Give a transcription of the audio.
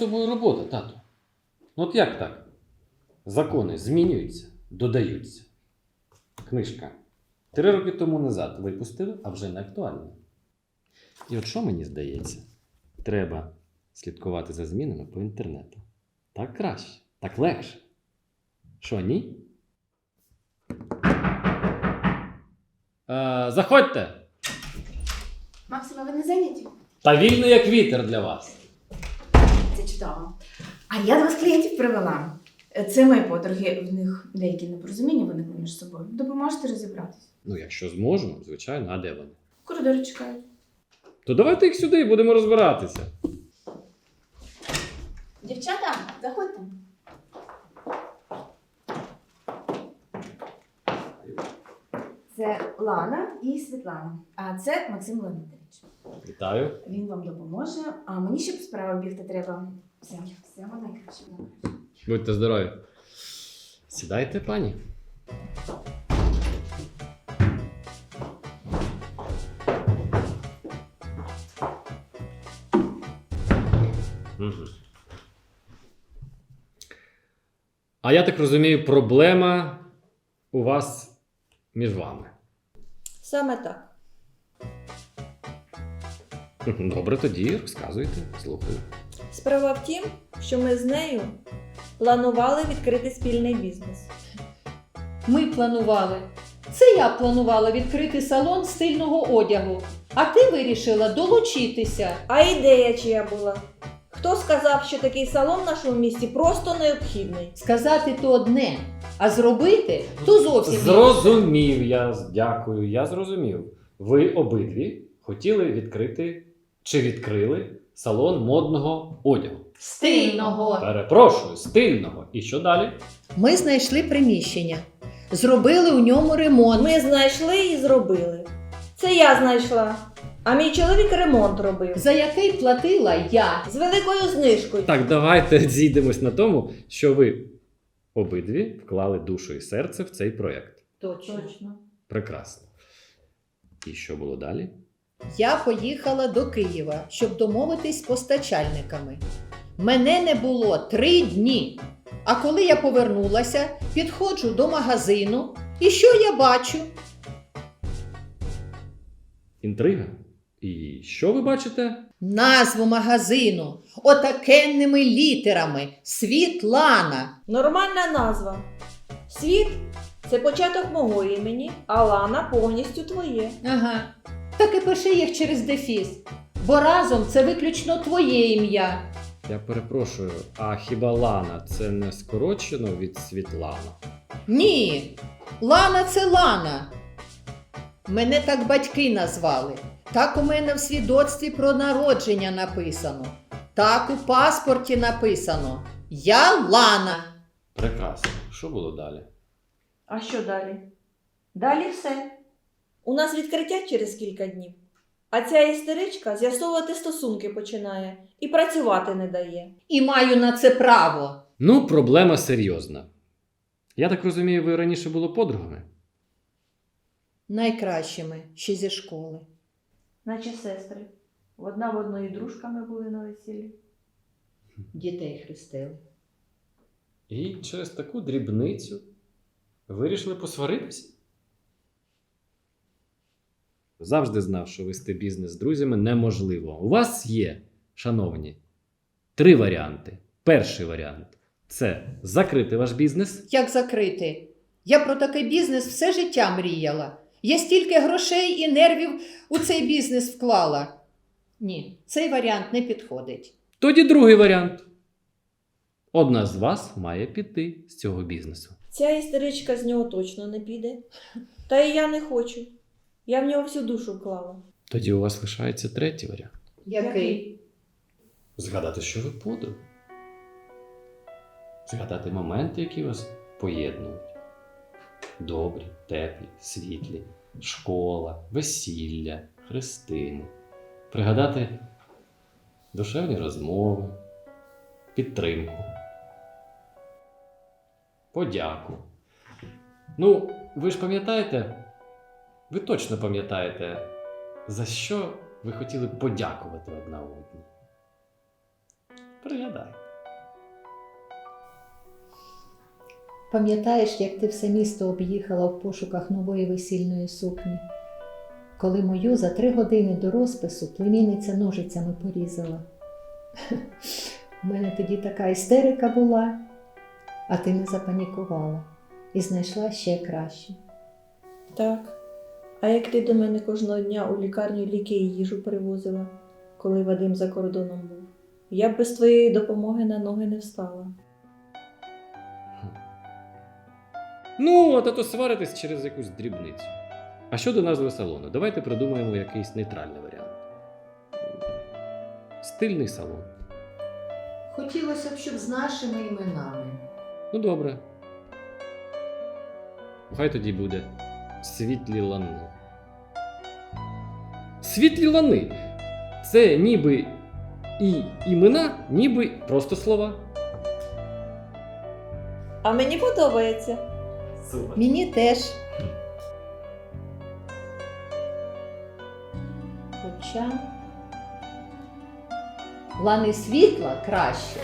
тобою робота, тато. Ну от як так? Закони змінюються, додаються. Книжка. Три роки тому назад випустили, а вже не актуальна. І от що мені здається? Треба слідкувати за змінами по інтернету. Так краще, так легше. Що, ні? Е, заходьте! Максима, ви не зайняті? Та вільно як вітер для вас. Це чудово. А я двох клієнтів привела. Це мої подруги, в них деякі непорозуміння виникли між собою. Допоможете розібратися. Ну, якщо зможемо, звичайно, а де вони? В коридорі чекають. То давайте їх сюди і будемо розбиратися. Дівчата, заходьте. Це Лана і Світлана. А це Максим Леонідович. Вітаю. Він вам допоможе, а мені ще по справам бігти треба. Все, все найкраще. Будьте здорові. Сідайте, пані. А я так розумію, проблема у вас між вами. Саме так. Добре, тоді розказуйте, слухаю. Справа в тім, що ми з нею планували відкрити спільний бізнес. Ми планували. Це я планувала відкрити салон стильного одягу, а ти вирішила долучитися. А ідея чия була? Хто сказав, що такий салон в нашому місті просто необхідний? Сказати то одне, а зробити то зовсім інше. Зрозумів я, дякую, я зрозумів. Ви обидві хотіли відкрити чи відкрили салон модного одягу. стильного. Перепрошую, стильного. І що далі? Ми знайшли приміщення, зробили у ньому ремонт. Ми знайшли і зробили. Це я знайшла. А мій чоловік ремонт робив. за який платила я. З великою знижкою. Так, давайте зійдемось на тому, що ви обидві вклали душу і серце в цей проєкт. Точно. Прекрасно. І що було далі? Я поїхала до Києва, щоб домовитись з постачальниками. Мене не було три дні. А коли я повернулася, підходжу до магазину, і що я бачу? Інтрига? І що ви бачите? Назву магазину отакенними літерами Світлана. Нормальна назва. Світ це початок мого імені, а Лана повністю твоє. Ага. Так і пиши їх через дефіс. Бо разом це виключно твоє ім'я. Я перепрошую, а хіба Лана це не скорочено від Світлана? Ні, Лана це Лана. Мене так батьки назвали. Так у мене в свідоцтві про народження написано. Так у паспорті написано. Я Лана. Прекрасно. Що було далі? А що далі? Далі все. У нас відкриття через кілька днів. А ця істеричка з'ясовувати стосунки починає і працювати не дає. І маю на це право. Ну, проблема серйозна. Я так розумію, ви раніше були подругами? Найкращими ще зі школи. Наче сестри. Одна в одної дружками були на весіллі. Дітей хрестили. І через таку дрібницю вирішили посваритися? Завжди знав, що вести бізнес з друзями неможливо. У вас є, шановні, три варіанти. Перший варіант це закрити ваш бізнес. Як закрити? Я про такий бізнес все життя мріяла. Я стільки грошей і нервів у цей бізнес вклала. Ні, цей варіант не підходить. Тоді другий варіант. Одна з вас має піти з цього бізнесу. Ця істеричка з нього точно не піде. Та і я не хочу. Я в нього всю душу вклала. Тоді у вас лишається третій варіант. Який? Згадати, що ви подруги. Згадати моменти, які вас поєднують. Добрі, теплі, світлі, школа, весілля, хрестини. Пригадати душевні розмови, підтримку, подяку. Ну, ви ж пам'ятаєте, ви точно пам'ятаєте, за що ви хотіли подякувати одна одній. Пригадай. Пам'ятаєш, як ти все місто об'їхала в пошуках нової весільної сукні? Коли мою за три години до розпису племінниця ножицями порізала. У мене тоді така істерика була, а ти не запанікувала і знайшла ще краще. Так. А як ти до мене кожного дня у лікарню ліки і їжу привозила, коли Вадим за кордоном був? Я б без твоєї допомоги на ноги не встала. Ну, от а то сваритись через якусь дрібницю. А щодо назви салону, давайте придумаємо якийсь нейтральний варіант. Стильний салон. Хотілося б, щоб з нашими іменами. Ну добре. Хай тоді буде світлі лани. Світлі лани. Це ніби і імена, ніби просто слова. А мені подобається. Супер. Мені теж. Хоча плани світла краще.